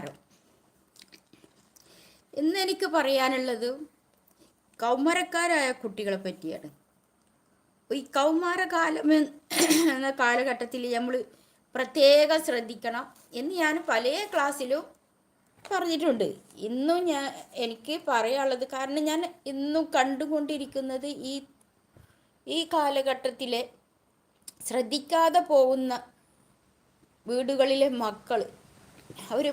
നമസ്കാരം ഇന്ന് എനിക്ക് പറയാനുള്ളത് കൗമാരക്കാരായ കുട്ടികളെ പറ്റിയാണ്. ഈ കൗമാരകാലം എന്ന കാലഘട്ടത്തിൽ നമ്മൾ പ്രത്യേകം ശ്രദ്ധിക്കണം എന്ന് ഞാൻ പല ക്ലാസ്സിലും പറഞ്ഞിട്ടുണ്ട്. ഇന്നും ഞാൻ എനിക്ക് പറയാനുള്ളത് കാരണം ഞാൻ ഇന്നും കണ്ടുകൊണ്ടിരിക്കുന്നത് ഈ ഈ കാലഘട്ടത്തിലെ ശ്രദ്ധിക്കാതെ പോകുന്ന വീടുകളിലെ മക്കൾ അവർ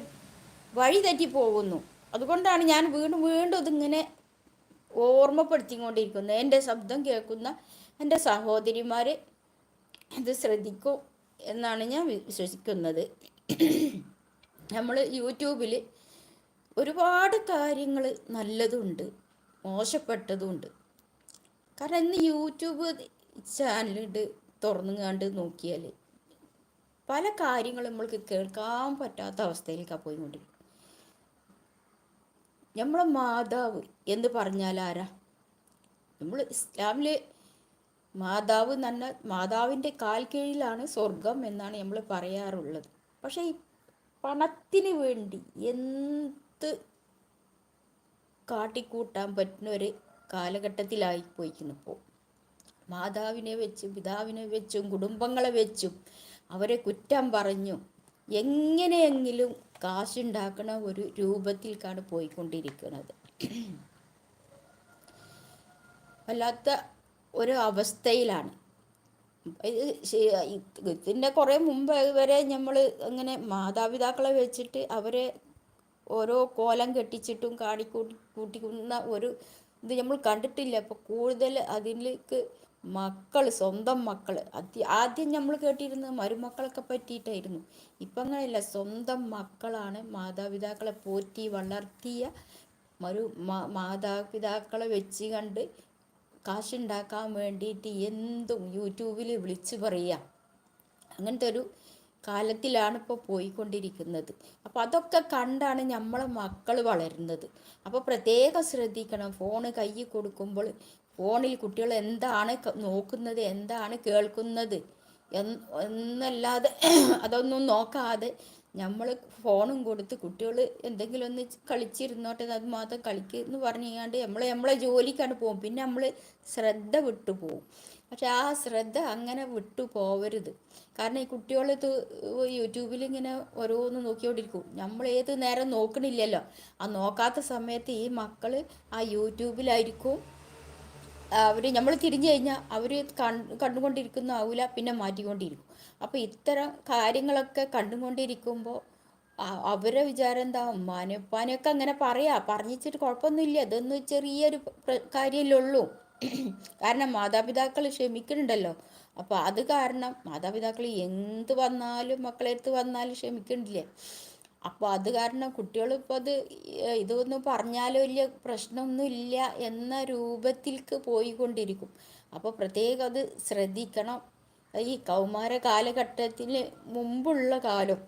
വഴി തെറ്റി പോകുന്നു. അതുകൊണ്ടാണ് ഞാൻ വീണ്ടും വീണ്ടും ഇതിങ്ങനെ ഓർമ്മപ്പെടുത്തിക്കൊണ്ടിരിക്കുന്നത്. എന്റെ ശബ്ദം കേൾക്കുന്ന എന്റെ സഹോദരിമാർ ഇത് ശ്രദ്ധിക്കും എന്നാണ് ഞാൻ വിശ്വസിക്കുന്നത്. നമ്മൾ യൂട്യൂബിൽ ഒരുപാട് കാര്യങ്ങൾ നല്ലതുണ്ട് മോശപ്പെട്ടതുണ്ട്. കാരണം ഇന്ന് യൂട്യൂബ് ചാനലുണ്ട് തുറന്നുകാണ്ട് നോക്കിയാൽ പല കാര്യങ്ങളും നമ്മൾക്ക് കേൾക്കാൻ പറ്റാത്ത അവസ്ഥയിലേക്കാണ് പോയിക്കൊണ്ടിരിക്കും നമ്മളെ മാതാവ് എന്ന് പറഞ്ഞാൽ ആരാ? നമ്മൾ ഇസ്ലാമിലെ മാതാവ് തന്നെ മാതാവിന്റെ കാൽ കീഴിലാണ് സ്വർഗം എന്നാണ് നമ്മൾ പറയാറുള്ളത്. പക്ഷേ ഈ പണത്തിന് വേണ്ടി എന്ത് കാട്ടിക്കൂട്ടാൻ പറ്റുന്ന ഒരു കാലഘട്ടത്തിലായി പോയിക്കുന്നു ഇപ്പോൾ മാതാവിനെ വെച്ചും പിതാവിനെ വെച്ചും കുടുംബങ്ങളെ വെച്ചും അവരെ കുറ്റം പറഞ്ഞു എങ്ങനെയെങ്കിലും കാശുണ്ടാക്കണ ഒരു രൂപത്തിലേക്കാണ് പോയിക്കൊണ്ടിരിക്കുന്നത്. വല്ലാത്ത ഒരു അവസ്ഥയിലാണ്. ഇത് ഇതിന്റെ കുറേ മുമ്പ് വരെ നമ്മൾ അങ്ങനെ മാതാപിതാക്കളെ വെച്ചിട്ട് അവരെ ഓരോ കോലം കെട്ടിച്ചിട്ടും കാണിക്കൂട്ടി കൂട്ടിക്കുന്ന ഒരു ഇത് നമ്മൾ കണ്ടിട്ടില്ല. അപ്പോൾ കൂടുതൽ അതിലേക്ക് മക്കൾ സ്വന്തം മക്കൾ ആദ്യം നമ്മൾ കേട്ടിരുന്നത് മരുമക്കളൊക്കെ പറ്റിയിട്ടായിരുന്നു. ഇപ്പം അങ്ങനെയല്ല. സ്വന്തം മക്കളാണ് മാതാപിതാക്കളെ പോറ്റി വളർത്തിയ മരു മാതാപിതാക്കളെ വെച്ച് കണ്ട് കാശുണ്ടാക്കാൻ വേണ്ടിയിട്ട് എന്തും യൂട്യൂബിൽ വിളിച്ചു പറയുക അങ്ങനത്തെ ഒരു കാലത്തിലാണ് ഇപ്പോൾ പോയിക്കൊണ്ടിരിക്കുന്നത്. അപ്പോൾ അതൊക്കെ കണ്ടാണ് നമ്മളെ മക്കൾ വളരുന്നത്. അപ്പോൾ പ്രത്യേകം ശ്രദ്ധിക്കണം. ഫോണ് കയ്യിൽ കൊടുക്കുമ്പോൾ ഫോണിൽ കുട്ടികൾ എന്താണ് നോക്കുന്നത് എന്താണ് കേൾക്കുന്നത് എന്നല്ലാതെ അതൊന്നും നോക്കാതെ നമ്മൾ ഫോണും കൊടുത്ത് കുട്ടികൾ എന്തെങ്കിലും ഒന്ന് കളിച്ചിരുന്നോട്ടെ അത് മാത്രം കളിക്കുന്നു കഴിഞ്ഞാണ്ട് നമ്മൾ നമ്മളെ ജോലിക്കാണ് പോകും. പിന്നെ നമ്മൾ ശ്രദ്ധ വിട്ടു പോകും. പക്ഷെ ആ ശ്രദ്ധ അങ്ങനെ വിട്ടു പോവരുത്. കാരണം ഈ കുട്ടികളത് യൂട്യൂബിൽ ഇങ്ങനെ ഓരോന്ന് നോക്കിക്കൊണ്ടിരിക്കും. നമ്മൾ ഏത് നേരം നോക്കണില്ലല്ലോ. ആ നോക്കാത്ത സമയത്ത് ഈ മക്കൾ ആ യൂട്യൂബിലായിരിക്കും. അവർ നമ്മൾ തിരിഞ്ഞു കഴിഞ്ഞാൽ അവർ കണ്ടുകൊണ്ടിരിക്കുന്ന ആവില്ല പിന്നെ മാറ്റിക്കൊണ്ടിരിക്കും. അപ്പോൾ ഇത്തരം കാര്യങ്ങളൊക്കെ കണ്ടുകൊണ്ടിരിക്കുമ്പോൾ അവരെ വിചാരം എന്താ? ഉമ്മാനെ ഉപ്പാനെയൊക്കെ അങ്ങനെ പറയാ. പറഞ്ഞിച്ചിട്ട് കുഴപ്പമൊന്നുമില്ല. ഇതൊന്നും ചെറിയൊരു കാര്യമല്ലേ ഉള്ളൂ. കാരണം മാതാപിതാക്കൾ ക്ഷമിക്കുന്നുണ്ടല്ലോ. അപ്പോൾ അത് കാരണം മാതാപിതാക്കൾ എന്ത് വന്നാലും മക്കളെടുത്ത് വന്നാലും ക്ഷമിക്കണില്ലേ അപ്പോൾ അത് കാരണം കുട്ടികൾ ഇപ്പോൾ അത് ഇതൊന്നും പറഞ്ഞാലും ഇല്ല പ്രശ്നമൊന്നുമില്ല എന്ന രൂപത്തിലേക്ക് പോയിക്കൊണ്ടിരിക്കും. അപ്പോൾ പ്രത്യേകം അത് ശ്രദ്ധിക്കണം. ഈ കൗമാര കാലഘട്ടത്തിന് മുമ്പുള്ള കാലം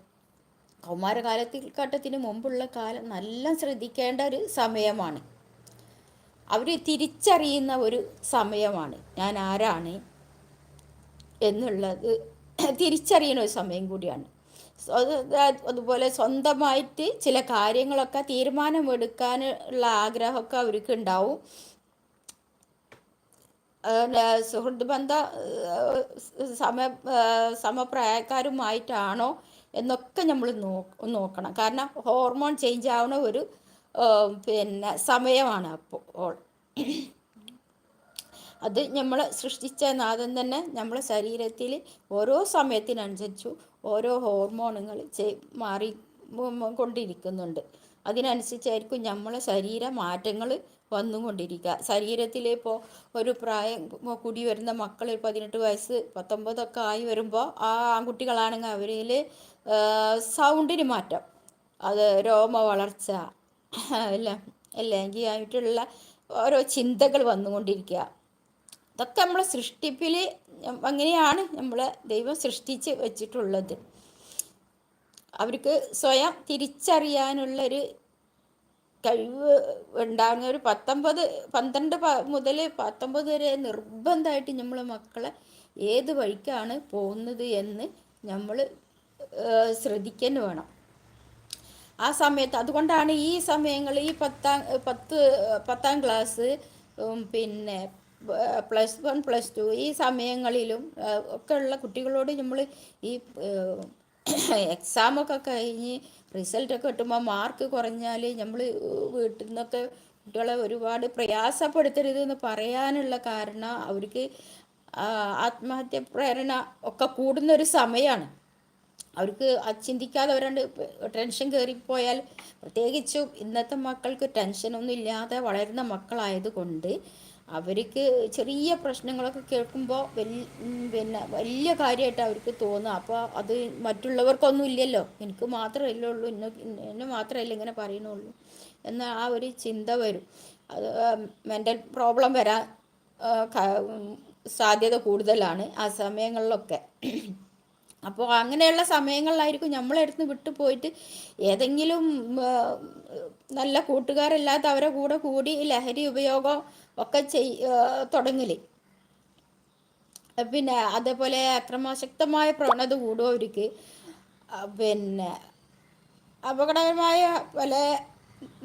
കൗമാര കാലത്തിൽ ഘട്ടത്തിന് മുമ്പുള്ള കാലം നല്ല ശ്രദ്ധിക്കേണ്ട ഒരു സമയമാണ്. അവർ തിരിച്ചറിയുന്ന ഒരു സമയമാണ്. ഞാൻ ആരാണ് എന്നുള്ളത് തിരിച്ചറിയുന്ന ഒരു സമയം കൂടിയാണ്. അതുപോലെ സ്വന്തമായിട്ട് ചില കാര്യങ്ങളൊക്കെ തീരുമാനമെടുക്കാനുള്ള ആഗ്രഹമൊക്കെ അവർക്ക് ഉണ്ടാവും സുഹൃത്ത് ബന്ധ സമ സമപ്രായക്കാരുമായിട്ടാണോ എന്നൊക്കെ നമ്മൾ നോക്കണം. കാരണം ഹോർമോൺ ചേഞ്ച് ആവുന്ന ഒരു പിന്നെ സമയമാണ് അപ്പോൾ. അത് നമ്മൾ സൃഷ്ടിച്ച നാദം തന്നെ നമ്മളെ ശരീരത്തിൽ ഓരോ സമയത്തിനനുസരിച്ചു ഓരോ ഹോർമോണുകൾ മാറി കൊണ്ടിരിക്കുന്നുണ്ട്. അതിനനുസരിച്ചായിരിക്കും നമ്മളെ ശരീര മാറ്റങ്ങൾ വന്നുകൊണ്ടിരിക്കുക. ശരീരത്തിൽ ഇപ്പോൾ ഒരു പ്രായം കൂടി വരുന്ന മക്കൾ പതിനെട്ട് വയസ്സ് പത്തൊമ്പതൊക്കെ ആയി വരുമ്പോൾ ആ ആൺകുട്ടികളാണെങ്കിൽ അവരിൽ സൗണ്ടിന് മാറ്റം. അത് രോമ വളർച്ച അല്ല അല്ലെങ്കിൽ ആയിട്ടുള്ള ഓരോ ചിന്തകൾ വന്നുകൊണ്ടിരിക്കുക. അതൊക്കെ നമ്മളെ സൃഷ്ടിപ്പിൽ അങ്ങനെയാണ് നമ്മളെ ദൈവം സൃഷ്ടിച്ച് വെച്ചിട്ടുള്ളത്. അവർക്ക് സ്വയം തിരിച്ചറിയാനുള്ളൊരു കഴിവ് ഉണ്ടാകുന്ന ഒരു പത്തൊമ്പത് പന്ത്രണ്ട് മുതൽ പത്തൊമ്പത് വരെ നിർബന്ധമായിട്ട് നമ്മൾ മക്കളെ ഏത് വഴിക്കാണ് പോകുന്നത് എന്ന് നമ്മൾ ശ്രദ്ധിക്കാൻ വേണം. ആ സമയത്ത് അതുകൊണ്ടാണ് ഈ സമയങ്ങളിൽ ഈ പത്താം പത്ത് പത്താം ക്ലാസ് പിന്നെ പ്ലസ് വൺ പ്ലസ് ടു ഈ സമയങ്ങളിലും ഒക്കെ ഉള്ള കുട്ടികളോട് നമ്മൾ ഈ എക്സാമൊക്കെ കഴിഞ്ഞ് റിസൾട്ടൊക്കെ കിട്ടുമ്പോൾ മാർക്ക് കുറഞ്ഞാൽ നമ്മൾ വീട്ടിൽ നിന്നൊക്കെ കുട്ടികളെ ഒരുപാട് പ്രയാസപ്പെടുത്തരുത് എന്ന് പറയാനുള്ള കാരണം അവർക്ക് ആത്മഹത്യ പ്രേരണ ഒക്കെ കൂടുന്ന ഒരു സമയമാണ് അവർക്ക് ചിന്തിക്കാതെ അവരണ്ട് ടെൻഷൻ കയറിപ്പോയാൽ പ്രത്യേകിച്ചും ഇന്നത്തെ മക്കൾക്ക് ടെൻഷനൊന്നും ഇല്ലാതെ വളരുന്ന മക്കളായതുകൊണ്ട് അവർക്ക് ചെറിയ പ്രശ്നങ്ങളൊക്കെ കേൾക്കുമ്പോൾ വലിയ പിന്നെ വലിയ കാര്യമായിട്ട് അവർക്ക് തോന്നുക അപ്പോൾ അത് മറ്റുള്ളവർക്കൊന്നും ഇല്ലല്ലോ. എനിക്ക് മാത്രമല്ലേ ഉള്ളൂ. എന്നെ എന്നെ മാത്രമല്ല ഇങ്ങനെ പറയുന്നുള്ളൂ. എന്ന ആ ഒരു ചിന്ത വരും. അത് മെന്റൽ പ്രോബ്ലം വരാൻ സാധ്യത കൂടുതലാണ് ആ സമയങ്ങളിലൊക്കെ. അപ്പോൾ അങ്ങനെയുള്ള സമയങ്ങളിലായിരിക്കും നമ്മളെടുത്ത് വിട്ടു പോയിട്ട് ഏതെങ്കിലും നല്ല കൂട്ടുകാരല്ലാത്ത അവരെ കൂടെ കൂടി ലഹരി ഉപയോഗം ഒക്കെ ചെയ് തുടങ്ങൽ. പിന്നെ അതേപോലെ അക്രമാസക്തമായ പ്രവണത കൂടും അവർക്ക് പിന്നെ അപകടകരമായ പല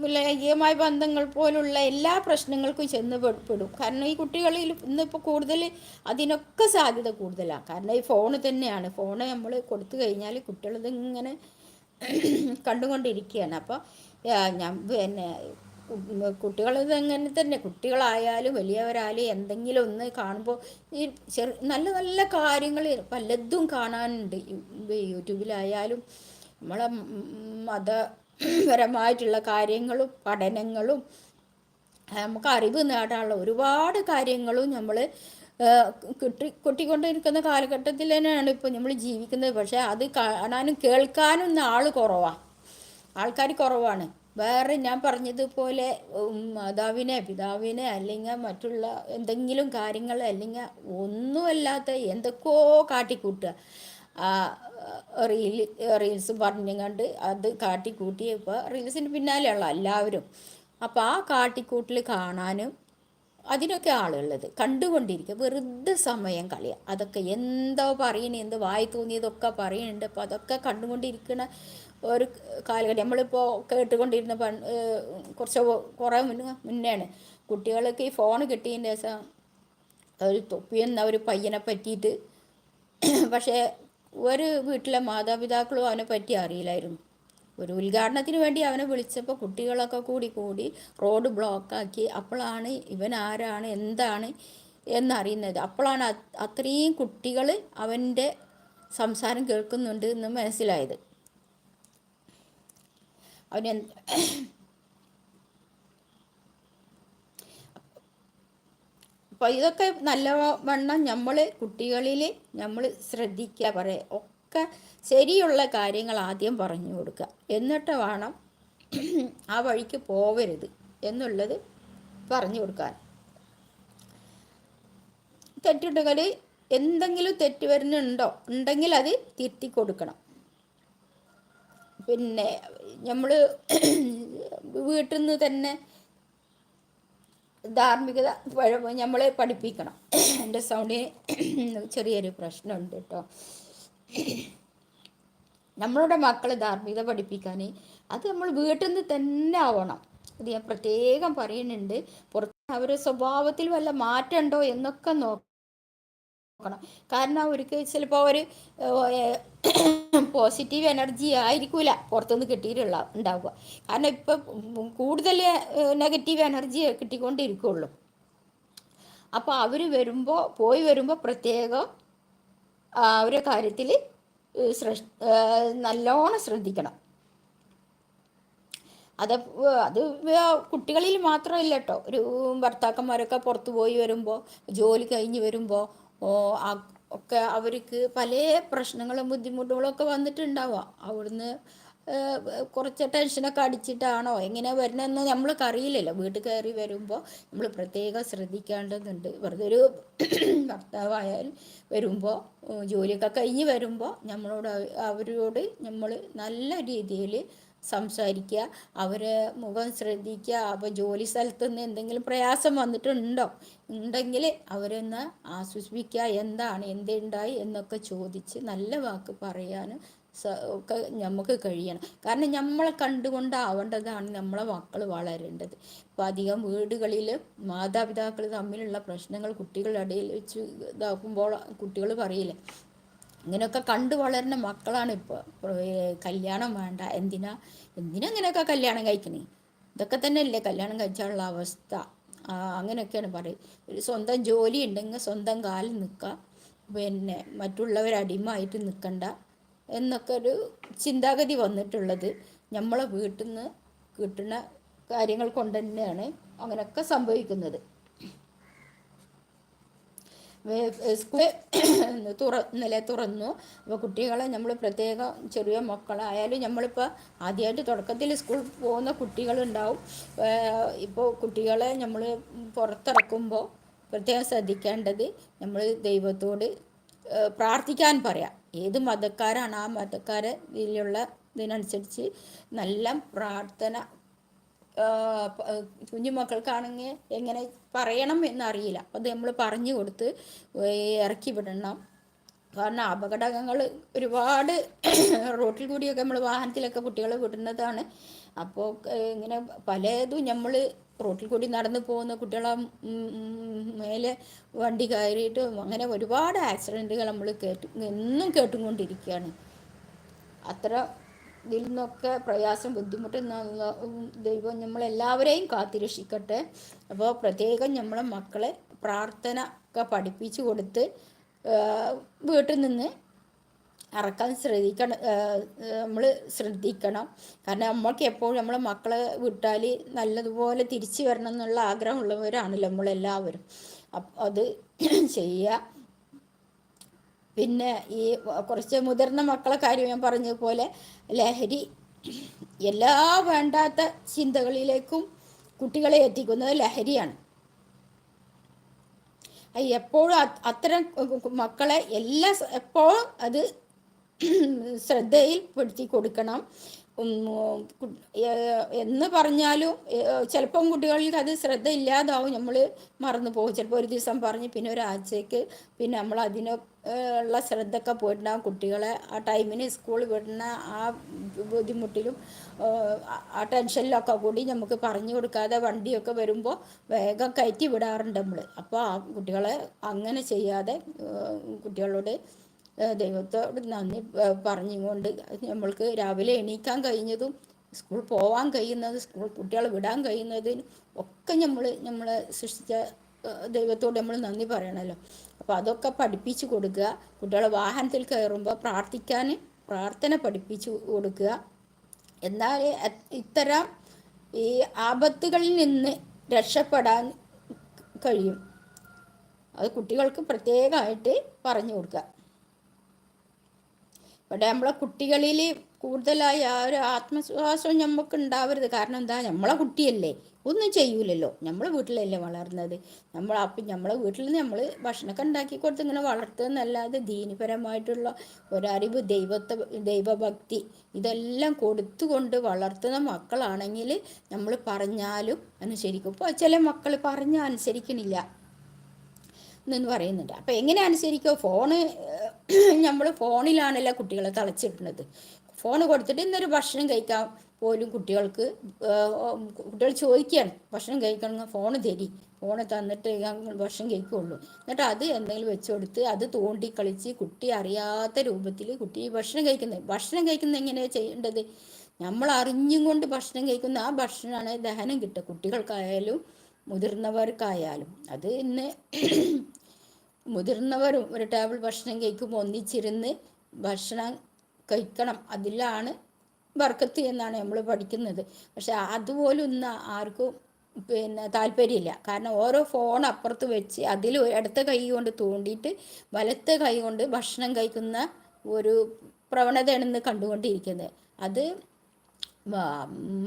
ലൈംഗികമായ ബന്ധങ്ങൾ പോലുള്ള എല്ലാ പ്രശ്നങ്ങൾക്കും ചെന്ന് പെടും കാരണം ഈ കുട്ടികളിൽ ഇന്നിപ്പോൾ കൂടുതൽ അതിനൊക്കെ സാധ്യത കൂടുതലാണ് കാരണം ഈ ഫോണ് തന്നെയാണ്. ഫോണ് നമ്മൾ കൊടുത്തു കഴിഞ്ഞാൽ കുട്ടികളത് ഇങ്ങനെ കണ്ടുകൊണ്ടിരിക്കുകയാണ്. അപ്പോൾ ഞാൻ പിന്നെ കുട്ടികൾ അങ്ങനെ തന്നെ. കുട്ടികളായാലും വലിയവരായാലും എന്തെങ്കിലും ഒന്ന് കാണുമ്പോൾ ഈ ചെറു നല്ല നല്ല കാര്യങ്ങൾ പലതും കാണാനുണ്ട്. യൂട്യൂബിലായാലും നമ്മളെ മതപരമായിട്ടുള്ള കാര്യങ്ങളും പഠനങ്ങളും നമുക്ക് അറിവ് നേടാനുള്ള ഒരുപാട് കാര്യങ്ങളും നമ്മൾ കിട്ടി കൊട്ടിക്കൊണ്ടിരിക്കുന്ന കാലഘട്ടത്തിൽ തന്നെയാണ് ഇപ്പോൾ നമ്മൾ ജീവിക്കുന്നത്. പക്ഷേ അത് കാണാനും കേൾക്കാനും ആൾ കുറവാണ് ആൾക്കാർ കുറവാണ്. വേറെ ഞാൻ പറഞ്ഞതുപോലെ മാതാവിനെ പിതാവിനെ അല്ലെങ്കിൽ മറ്റുള്ള എന്തെങ്കിലും കാര്യങ്ങൾ അല്ലെങ്കിൽ ഒന്നുമല്ലാത്ത എന്തൊക്കെയോ കാട്ടിക്കൂട്ടുക. റീൽ റീൽസ് പറഞ്ഞുകൊണ്ട് അത് കാട്ടിക്കൂട്ടി ഇപ്പോൾ റീൽസിന് പിന്നാലെയുള്ള എല്ലാവരും. അപ്പോൾ ആ കാട്ടിക്കൂട്ടിൽ കാണാനും അതിനൊക്കെ ആളുള്ളത് കണ്ടുകൊണ്ടിരിക്കുക വെറുതെ സമയം കളിയാ. അതൊക്കെ എന്തോ പറയണേ എന്ത് വായി തോന്നിയതൊക്കെ പറയുന്നുണ്ട് അപ്പോൾ അതൊക്കെ കണ്ടുകൊണ്ടിരിക്കുന്ന ഒരു കാലഘട്ടം. നമ്മളിപ്പോൾ കേട്ടുകൊണ്ടിരുന്ന പൺ കുറച്ച് കുറേ മുന്നേ മുന്നെയാണ്. കുട്ടികൾക്ക് ഈ ഫോൺ കിട്ടിയതിന്റെ ശേഷം ഒരു തൊപ്പിയെന്ന ഒരു പയ്യനെ പറ്റിയിട്ട് പക്ഷേ ഒരു വീട്ടിലെ മാതാപിതാക്കളും അവനെ പറ്റി അറിയില്ലായിരുന്നു. ഒരു ഉദ്ഘാടനത്തിന് വേണ്ടി അവനെ വിളിച്ചപ്പോൾ കുട്ടികളൊക്കെ കൂടി കൂടി റോഡ് ബ്ലോക്കാക്കി അപ്പോഴാണ് ഇവൻ ആരാണ് എന്താണ് എന്നറിയുന്നത്. അപ്പോഴാണ് അത്രയും കുട്ടികൾ അവന്റെ സംസാരം കേൾക്കുന്നുണ്ട് എന്ന് മനസ്സിലായത്. അവന് അപ്പോൾ ഇതൊക്കെ നല്ലവണ്ണം നമ്മൾ കുട്ടികളിൽ നമ്മൾ ശ്രദ്ധിക്കുക പറയുക ഒക്കെ ശരിയുള്ള കാര്യങ്ങൾ ആദ്യം പറഞ്ഞു കൊടുക്കുക എന്നിട്ട് വേണം ആ വഴിക്ക് പോവരുത് എന്നുള്ളത് പറഞ്ഞു കൊടുക്കാൻ. തെറ്റുണ്ടെങ്കിൽ എന്തെങ്കിലും തെറ്റ് വരുന്നുണ്ടോ? ഉണ്ടെങ്കിൽ അത് തിരുത്തി കൊടുക്കണം. പിന്നെ നമ്മൾ വീട്ടിൽ നിന്ന് തന്നെ ധാർമ്മികത നമ്മളെ പഠിപ്പിക്കണം. എന്റെ സൗണ്ടിന് ചെറിയൊരു പ്രശ്നമുണ്ട് കേട്ടോ. നമ്മളുടെ മക്കളെ ധാർമ്മികത പഠിപ്പിക്കാൻ അത് നമ്മൾ വീട്ടിൽ നിന്ന് തന്നെ ആവണം. അത് ഞാൻ പ്രത്യേകം പറയുന്നുണ്ട്. പുറത്ത് അവരുടെ സ്വഭാവത്തിൽ വല്ല മാറ്റമുണ്ടോ എന്നൊക്കെ നോക്കണം. നോക്കണം. കാരണം അവർക്ക് ചിലപ്പോൾ ഒരു പോസിറ്റീവ് എനർജി ആയിരിക്കില്ല പുറത്തുനിന്ന് കിട്ടിയിട്ടുള്ള ഉണ്ടാവുക. കാരണം ഇപ്പം കൂടുതൽ നെഗറ്റീവ് എനർജി കിട്ടിക്കൊണ്ടിരിക്കുള്ളൂ. അപ്പോൾ അവർ വരുമ്പോ പോയി വരുമ്പോ പ്രത്യേകം അവരുടെ കാര്യത്തിൽ നല്ലോണം ശ്രദ്ധിക്കണം. അത് അത് കുട്ടികളിൽ മാത്രമല്ല കേട്ടോ ഒരു ഭർത്താക്കന്മാരൊക്കെ പുറത്തു പോയി വരുമ്പോൾ ജോലി കഴിഞ്ഞ് വരുമ്പോൾ ഒക്കെ അവർക്ക് പല പ്രശ്നങ്ങളും ബുദ്ധിമുട്ടുകളും ഒക്കെ വന്നിട്ടുണ്ടാവാം. അവിടുന്ന് കുറച്ച് ടെൻഷനൊക്കെ അടിച്ചിട്ടാണോ എങ്ങനെ വരണമെന്ന് നമ്മൾക്ക് അറിയില്ലല്ലോ. വീട്ടിൽ കയറി വരുമ്പോൾ നമ്മൾ പ്രത്യേകം ശ്രദ്ധിക്കേണ്ടതുണ്ട്. വെറുതെ ഒരു ഭർത്താവായാൽ വരുമ്പോൾ ജോലിയൊക്കെ കഴിഞ്ഞ് വരുമ്പോൾ നമ്മളോട് അവരോട് നമ്മൾ നല്ല രീതിയിൽ സംസാരിക്കുക അവരെ മുഖം ശ്രദ്ധിക്കുക അപ്പോൾ ജോലി സ്ഥലത്ത് നിന്ന് എന്തെങ്കിലും പ്രയാസം വന്നിട്ടുണ്ടോ? ഉണ്ടെങ്കിൽ അവരൊന്ന് ആശ്വസിപ്പിക്കുക എന്താണ് എന്തുണ്ടായി എന്നൊക്കെ ചോദിച്ച് നല്ല വാക്ക് പറയാനും ഒക്കെ നമുക്ക് കഴിയണം. കാരണം നമ്മളെ കണ്ടുകൊണ്ടാവേണ്ടതാണ് നമ്മളെ മക്കൾ വളരേണ്ടത്. അപ്പോൾ അധികം വീടുകളിൽ മാതാപിതാക്കൾ തമ്മിലുള്ള പ്രശ്നങ്ങൾ കുട്ടികളുടെ ഇടയിൽ വെച്ച് ഇതാക്കുമ്പോൾ കുട്ടികൾ പറയില്ലേ ഇങ്ങനെയൊക്കെ കണ്ടു വളരുന്ന മക്കളാണ് ഇപ്പോൾ കല്യാണം വേണ്ട. എന്തിനാ? എന്തിനാ ഇങ്ങനെയൊക്കെ കല്യാണം കഴിക്കണേ? ഇതൊക്കെ തന്നെയല്ലേ കല്യാണം കഴിച്ചാലുള്ള അവസ്ഥ. അങ്ങനെയൊക്കെയാണ് പറയും. ഒരു സ്വന്തം ജോലി ഉണ്ടെങ്കിൽ സ്വന്തം കാലിൽ നിൽക്കുക. പിന്നെ മറ്റുള്ളവരടിമായിട്ട് നിൽക്കണ്ട എന്നൊക്കെ ഒരു ചിന്താഗതി വന്നിട്ടുള്ളത് നമ്മളെ വീട്ടിൽ നിന്ന് കിട്ടുന്ന കാര്യങ്ങൾ കൊണ്ട് തന്നെയാണ് അങ്ങനെയൊക്കെ സംഭവിക്കുന്നത്. സ്കൂൾ തുറ നില തുറന്നു. അപ്പോൾ കുട്ടികളെ നമ്മൾ പ്രത്യേകം ചെറിയ മക്കളായാലും നമ്മളിപ്പോൾ ആദ്യമായിട്ട് തുടക്കത്തിൽ സ്കൂൾ പോകുന്ന കുട്ടികളുണ്ടാവും. ഇപ്പോൾ കുട്ടികളെ നമ്മൾ പുറത്തിറക്കുമ്പോൾ പ്രത്യേകം ശ്രദ്ധിക്കേണ്ടത് നമ്മൾ ദൈവത്തോട് പ്രാർത്ഥിക്കാൻ പറയാം. ഏത് മതക്കാരാണ് ആ മതക്കാരെ ഇതിലുള്ള ഇതിനനുസരിച്ച് നല്ല പ്രാർത്ഥന കുഞ്ഞു മക്കൾക്കാണെങ്കിൽ എങ്ങനെ പറയണം എന്നറിയില്ല. അത് നമ്മൾ പറഞ്ഞു കൊടുത്ത് ഇറക്കി വിടണം. കാരണം അപകടങ്ങൾ ഒരുപാട് റോട്ടിൽ കൂടിയൊക്കെ നമ്മൾ വാഹനത്തിലൊക്കെ കുട്ടികളെ വിടുന്നതാണ്. അപ്പോൾ ഇങ്ങനെ പലതും നമ്മൾ റോട്ടിൽ കൂടി നടന്നു പോകുന്ന കുട്ടികളെ മേലെ വണ്ടി കയറിയിട്ട് അങ്ങനെ ഒരുപാട് ആക്സിഡന്റുകൾ നമ്മൾ കേട്ടു എന്നും കേട്ടുകൊണ്ടിരിക്കുകയാണ്. അത്ര ഇതിൽ നിന്നൊക്കെ പ്രയാസം ബുദ്ധിമുട്ട് ദൈവം നമ്മളെല്ലാവരെയും കാത്തിരക്ഷിക്കട്ടെ. അപ്പോൾ പ്രത്യേകം നമ്മളെ മക്കളെ പ്രാർത്ഥന ഒക്കെ പഠിപ്പിച്ചു കൊടുത്ത് വീട്ടിൽ നിന്ന് അറക്കാൻ ശ്രദ്ധിക്കണം നമ്മൾ ശ്രദ്ധിക്കണം. കാരണം നമ്മൾക്ക് എപ്പോഴും നമ്മളെ മക്കളെ വിട്ടാൽ നല്ലതുപോലെ തിരിച്ചു വരണം എന്നുള്ള ആഗ്രഹമുള്ളവരാണല്ലോ നമ്മളെല്ലാവരും. അത് ചെയ്യുക. പിന്നെ ഈ കുറച്ച് മുതിർന്ന മക്കളെ കാര്യം ഞാൻ പറഞ്ഞതുപോലെ ലഹരി എല്ലാ വേണ്ടാത്ത ചിന്തകളിലേക്കും കുട്ടികളെ എത്തിക്കുന്നത് ലഹരിയാണ്. എപ്പോഴും അത്തരം മക്കളെ എല്ലാ എപ്പോഴും അത് ശ്രദ്ധയിൽ പെടുത്തി കൊടുക്കണം. എന്ന് പറഞ്ഞാലും ചിലപ്പം കുട്ടികളിൽ അത് ശ്രദ്ധ ഇല്ലാതാവും നമ്മൾ മറന്നു പോകും. ചിലപ്പോൾ ഒരു ദിവസം പറഞ്ഞ് പിന്നെ ഒരാഴ്ചയ്ക്ക് പിന്നെ നമ്മൾ അതിന് ഉള്ള ശ്രദ്ധ ഒക്കെ പോയിട്ടുണ്ടാകും കുട്ടികളെ ആ ടൈമിന് സ്കൂളിൽ വിടുന്ന ആ ബുദ്ധിമുട്ടിലും ആ ടെൻഷനിലൊക്കെ കൂടി നമുക്ക് പറഞ്ഞു കൊടുക്കാതെ വണ്ടിയൊക്കെ വരുമ്പോൾ വേഗം കയറ്റി വിടാറുണ്ട് നമ്മൾ അപ്പോൾ ആ കുട്ടികളെ അങ്ങനെ ചെയ്യാതെ കുട്ടികളോട് ദൈവത്തോട് നന്ദി പറഞ്ഞുകൊണ്ട് നമ്മൾക്ക് രാവിലെ എണീക്കാൻ കഴിഞ്ഞതും സ്കൂൾ പോവാൻ കഴിയുന്നത് സ്കൂൾ കുട്ടികളെ വിടാൻ കഴിയുന്നതിന് ഒക്കെ നമ്മൾ നമ്മളെ സൃഷ്ടിച്ച ദൈവത്തോട് നമ്മൾ നന്ദി പറയണമല്ലോ അപ്പോൾ അതൊക്കെ പഠിപ്പിച്ചു കൊടുക്കുക. കുട്ടികളെ വാഹനത്തിൽ കയറുമ്പോൾ പ്രാർത്ഥിക്കാൻ പ്രാർത്ഥന പഠിപ്പിച്ചു കൊടുക്കുക. എന്നാൽ ഇത്തരം ഈ ആപത്തുകളിൽ നിന്ന് രക്ഷപ്പെടാൻ കഴിയും. അത് കുട്ടികൾക്ക് പ്രത്യേകമായിട്ട് പറഞ്ഞു കൊടുക്കുക. ഇവിടെ നമ്മളെ കുട്ടികളിൽ കൂടുതലായി ആ ഒരു ആത്മവിശ്വാസം നമുക്ക് ഉണ്ടാവരുത്. കാരണം എന്താ? നമ്മളെ കുട്ടിയല്ലേ. ഒന്നും ചെയ്യൂലല്ലോ. നമ്മളെ വീട്ടിലല്ലേ വളർന്നത്. നമ്മൾ അപ്പം നമ്മളെ വീട്ടിൽ നിന്ന് നമ്മൾ ഭക്ഷണമൊക്കെ ഉണ്ടാക്കി കൊടുത്ത് ഇങ്ങനെ വളർത്തുന്നല്ലാതെ ദീനപരമായിട്ടുള്ള ഒരറിവ് ദൈവത്തെ ദൈവഭക്തി ഇതെല്ലാം കൊടുത്തുകൊണ്ട് വളർത്തുന്ന മക്കളാണെങ്കിൽ നമ്മൾ പറഞ്ഞാലും അനുസരിക്കും ഇപ്പോൾ ചില മക്കൾ പറഞ്ഞാൽ അനുസരിക്കണില്ല. എന്ന് പറയുന്നുണ്ട്. അപ്പോൾ എങ്ങനെ അനുസരിക്കുക ഫോണ് നമ്മൾ ഫോണിലാണല്ലോ കുട്ടികളെ തളച്ചിട്ടുന്നത് ഫോൺ കൊടുത്തിട്ട് ഇന്നൊരു ഭക്ഷണം കഴിക്കാൻ പോലും കുട്ടികൾക്ക് കുട്ടികൾ ചോദിക്കുകയാണ് ഭക്ഷണം കഴിക്കണമെങ്കിൽ ഫോൺ തരി. ഫോൺ തന്നിട്ട് ഭക്ഷണം കഴിക്കുള്ളൂ. എന്നിട്ട് അത് എന്തെങ്കിലും വെച്ച് കൊടുത്ത് അത് തോണ്ടി കളിച്ച് കുട്ടി അറിയാത്ത രൂപത്തിൽ കുട്ടി ഭക്ഷണം കഴിക്കുന്നത്. ഭക്ഷണം കഴിക്കുന്നത് എങ്ങനെയാണ് ചെയ്യേണ്ടത്? നമ്മൾ അറിഞ്ഞും കൊണ്ട് ഭക്ഷണം കഴിക്കുന്ന ആ ഭക്ഷണമാണ് ദഹനം കിട്ടുക. കുട്ടികൾക്കായാലും മുതിർന്നവർക്കായാലും അത് ഇന്ന് മുതിർന്നവരും ഒരു ടേബിൾ ഭക്ഷണം കഴിക്കുമ്പോൾ ഒന്നിച്ചിരുന്ന് ഭക്ഷണം കഴിക്കണം. അതിലാണ് ബർക്കത്ത് എന്നാണ് നമ്മൾ പഠിക്കുന്നത്. പക്ഷെ അതുപോലും ആർക്കും പിന്നെ താല്പര്യമില്ല. കാരണം ഓരോ ഫോൺ അപ്പുറത്ത് വെച്ച് അതിൽ ഇടത്തെ കൈ കൊണ്ട് തോണ്ടിയിട്ട് വലത്തെ കൈ കൊണ്ട് ഭക്ഷണം കഴിക്കുന്ന ഒരു പ്രവണതയാണെന്ന് കണ്ടുകൊണ്ടിരിക്കുന്നത്. അത്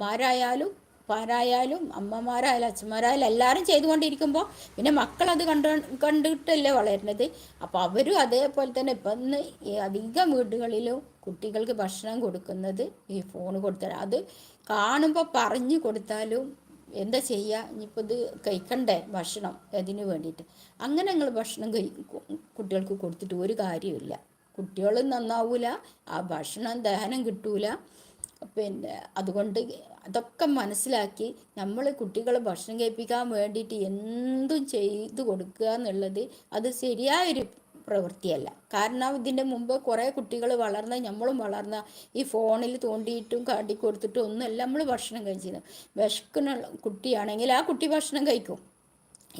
മാരായാലും പാരായാലും അമ്മമാരായാലും അച്ഛന്മാരായാലും എല്ലാവരും ചെയ്തുകൊണ്ടിരിക്കുമ്പോൾ പിന്നെ മക്കളത് കണ്ടു കണ്ടിട്ടല്ലേ വളരുന്നത്. അപ്പോൾ അവരും അതേപോലെ തന്നെ ഇപ്പം ഇന്ന് അധികം വീടുകളിലും കുട്ടികൾക്ക് ഭക്ഷണം കൊടുക്കുന്നത് ഈ ഫോൺ കൊടുത്താൽ അത് കാണുമ്പോൾ പറഞ്ഞു കൊടുത്താലും എന്താ ചെയ്യുക ഇനിയിപ്പോൾ ഇത് കഴിക്കണ്ടേ ഭക്ഷണം അതിന് വേണ്ടിയിട്ട്. അങ്ങനെ ഞങ്ങൾ ഭക്ഷണം കഴി കുട്ടികൾക്ക് കൊടുത്തിട്ട് ഒരു കാര്യമില്ല കുട്ടികളും നന്നാവൂല ആ ഭക്ഷണം ദഹനം കിട്ടൂല. പിന്നെ അതുകൊണ്ട് അതൊക്കെ മനസ്സിലാക്കി നമ്മൾ കുട്ടികളെ ഭക്ഷണം കഴിപ്പിക്കാൻ വേണ്ടിയിട്ട് എന്തും ചെയ്തു കൊടുക്കുക എന്നുള്ളത് അത് ശരിയായൊരു പ്രവൃത്തിയല്ല. കാരണം ഇതിന്റെ മുമ്പ് കുറേ കുട്ടികൾ വളർന്ന നമ്മളും വളർന്ന ഈ ഫോണിൽ തോണ്ടിയിട്ടും കാട്ടി കൊടുത്തിട്ടും ഒന്നുമല്ല നമ്മൾ ഭക്ഷണം കഴിച്ചിരുന്നു വിശക്കുന്ന കുട്ടിയാണെങ്കിൽ ആ കുട്ടി ഭക്ഷണം കഴിക്കും.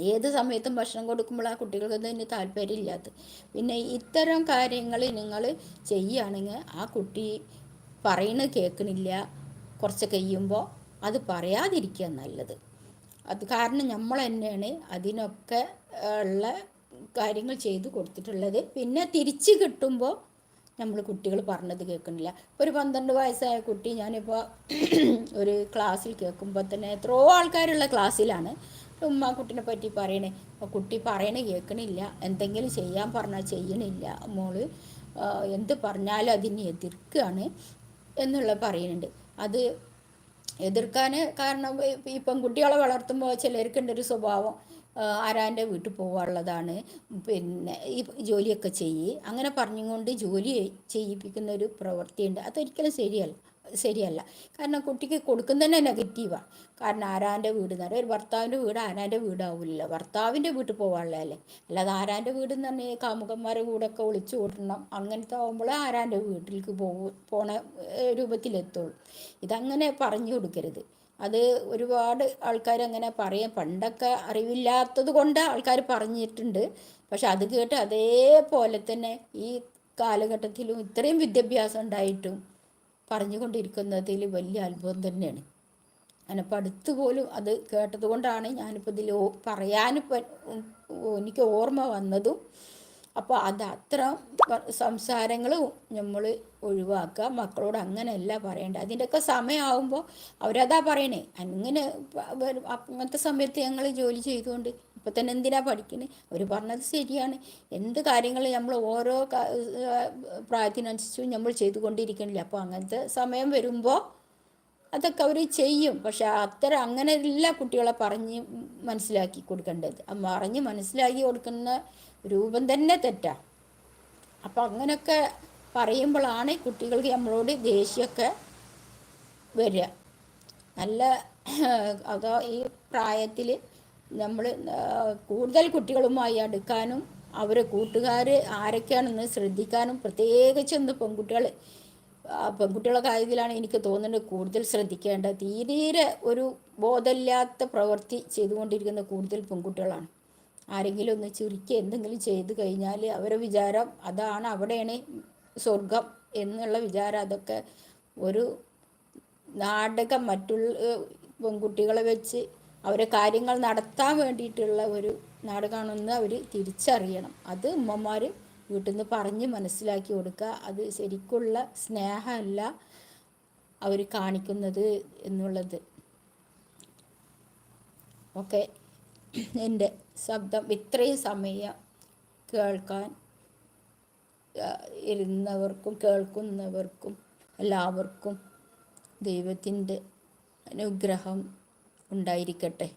ഏത് സമയത്തും ഭക്ഷണം കൊടുക്കുമ്പോൾ ആ കുട്ടികൾക്ക് തന്നെ താല്പര്യമില്ലാത്ത. പിന്നെ ഇത്തരം കാര്യങ്ങൾ നിങ്ങൾ ചെയ്യുകയാണെങ്കിൽ ആ കുട്ടി പറയുന്നത് കേൾക്കണില്ല. കുറച്ച് കഴിയുമ്പോൾ അത് പറയാതിരിക്കുക നല്ലത്. അത് കാരണം നമ്മൾ തന്നെയാണ് അതിനൊക്കെ ഉള്ള കാര്യങ്ങൾ ചെയ്തു കൊടുത്തിട്ടുള്ളത്. പിന്നെ തിരിച്ച് കിട്ടുമ്പോൾ നമ്മൾ കുട്ടികൾ പറഞ്ഞത് കേൾക്കുന്നില്ല ഒരു പന്ത്രണ്ട് വയസ്സായ കുട്ടി ഞാനിപ്പോൾ ഒരു ക്ലാസ്സിൽ കേൾക്കുമ്പോൾ തന്നെ എത്രയോ ആൾക്കാരുള്ള ക്ലാസ്സിലാണ്. ഉമ്മ കുട്ടിനെ പറ്റി പറയണേ. കുട്ടി പറയണേ കേൾക്കണില്ല. എന്തെങ്കിലും ചെയ്യാൻ പറഞ്ഞാൽ ചെയ്യണില്ല മോൾ. എന്ത് പറഞ്ഞാലും അതിനെ എതിർക്കുകയാണ് എന്നുള്ള പറയുന്നുണ്ട്. അത് എതിർക്കാൻ കാരണം ഈ പെൺകുട്ടികളെ വളർത്തുമ്പോൾ ചിലർക്കുണ്ട് ഒരു സ്വഭാവം ആരാന്റെ വീട്ടിൽ പോകാനുള്ളതാണ്. പിന്നെ ഈ ജോലിയൊക്കെ ചെയ്യ്. അങ്ങനെ പറഞ്ഞുകൊണ്ട് ജോലി ചെയ്യിപ്പിക്കുന്ന ഒരു പ്രവൃത്തിയുണ്ട്. അതൊരിക്കലും ശരിയല്ല. ശരിയല്ല. കാരണം കുട്ടിക്ക് കൊടുക്കുന്നതന്നെ നെഗറ്റീവാണ് കാരണം ആരാന്റെ വീട് എന്ന് പറഞ്ഞാൽ ഒരു ഭർത്താവിന്റെ വീട് ആരാന്റെ വീടാവില്ല ഭർത്താവിന്റെ വീട്ടിൽ പോകാനുള്ളതല്ലേ അല്ലാതെ ആരാന്റെ വീട് എന്ന് പറഞ്ഞാൽ കാമുകന്മാരെ കൂടെയൊക്കെ ഒളിച്ചു കൂട്ടണം അങ്ങനത്തെ ആകുമ്പോൾ ആരാന്റെ വീട്ടിലേക്ക് പോകും പോണ രൂപത്തിലെത്തുള്ളൂ. ഇതങ്ങനെ പറഞ്ഞു കൊടുക്കരുത്. അത് ഒരുപാട് ആൾക്കാർ അങ്ങനെ പറയാം. പണ്ടൊക്കെ അറിവില്ലാത്തത് കൊണ്ട് ആൾക്കാർ പറഞ്ഞിട്ടുണ്ട്. പക്ഷെ അത് കേട്ട് അതേപോലെ തന്നെ ഈ കാലഘട്ടത്തിലും ഇത്രയും വിദ്യാഭ്യാസം ഉണ്ടായിട്ടും പറഞ്ഞുകൊണ്ടിരിക്കുന്നതിൽ വലിയ അത്ഭുതം തന്നെയാണ്. അങ്ങനെ അടുത്ത് പോലും അത് കേട്ടത് കൊണ്ടാണ് ഞാനിപ്പോൾ ഇതിൽ പറയാൻ എനിക്ക് ഓർമ്മ വന്നതും. അപ്പോൾ അത് അത്ര സംസാരങ്ങൾ നമ്മൾ ഒഴിവാക്കുക മക്കളോട് അങ്ങനെയല്ല പറയേണ്ടത്. അതിന്റെയൊക്കെ സമയമാകുമ്പോൾ അവരതാ പറയണേ. അങ്ങനെ അങ്ങനത്തെ സമയത്ത് ഞങ്ങൾ ജോലി ചെയ്തുകൊണ്ട് ഇപ്പം തന്നെ എന്തിനാ പഠിക്കുന്നത് അവർ പറഞ്ഞത് ശരിയാണ്. എന്ത് കാര്യങ്ങൾ നമ്മൾ ഓരോ പ്രായത്തിനനുസരിച്ചും നമ്മൾ ചെയ്തുകൊണ്ടിരിക്കണില്ല? അപ്പോൾ അങ്ങനത്തെ സമയം വരുമ്പോൾ അതൊക്കെ അവർ ചെയ്യും. പക്ഷെ അത്തരം അങ്ങനെ എല്ലാ കുട്ടികളെ പറഞ്ഞ് മനസ്സിലാക്കി കൊടുക്കേണ്ടത്. പറഞ്ഞ് മനസ്സിലാക്കി കൊടുക്കുന്ന രൂപം തന്നെ തെറ്റാണ് അപ്പം അങ്ങനെയൊക്കെ പറയുമ്പോഴാണ് കുട്ടികൾക്ക് നമ്മളോട് ദേഷ്യമൊക്കെ വരിക. നല്ല അതോ ഈ പ്രായത്തിൽ നമ്മൾ കൂടുതൽ കുട്ടികളുമായി അടുക്കാനും അവരെ കൂട്ടുകാർ ആരൊക്കെയാണെന്ന് ശ്രദ്ധിക്കാനും പ്രത്യേകിച്ചൊന്ന് പെൺകുട്ടികൾ പെൺകുട്ടികളെ കാര്യത്തിലാണ് എനിക്ക് തോന്നുന്നത് കൂടുതൽ ശ്രദ്ധിക്കേണ്ടത്. തീരെ ഒരു ബോധമില്ലാത്ത പ്രവൃത്തി ചെയ്തുകൊണ്ടിരിക്കുന്ന കൂടുതൽ പെൺകുട്ടികളാണ്. ആരെങ്കിലും ഒന്ന് ചുരുക്കി എന്തെങ്കിലും ചെയ്തു കഴിഞ്ഞാൽ അവരെ വിചാരം അതാണ് അവിടെയാണ് സ്വർഗം എന്നുള്ള വിചാരം. അതൊക്കെ ഒരു നാടകം മറ്റുള്ള പെൺകുട്ടികളെ വെച്ച് അവരെ കാര്യങ്ങൾ നടത്താൻ വേണ്ടിയിട്ടുള്ള ഒരു നാടകമാണെന്ന് അവർ തിരിച്ചറിയണം. അത് ഉമ്മമാർ വീട്ടിൽ നിന്ന് പറഞ്ഞ് മനസ്സിലാക്കി കൊടുക്കുക. അത് ശരിക്കുള്ള സ്നേഹമല്ല അവർ കാണിക്കുന്നത് എന്നുള്ളത്. ഓക്കെ. എന്റെ ശബ്ദം ഇത്രയും സമയം കേൾക്കാൻ ഇരുന്നവർക്കും കേൾക്കുന്നവർക്കും എല്ലാവർക്കും ദൈവത്തിന്റെ അനുഗ്രഹം ഉണ്ടായിരിക്കട്ടെ.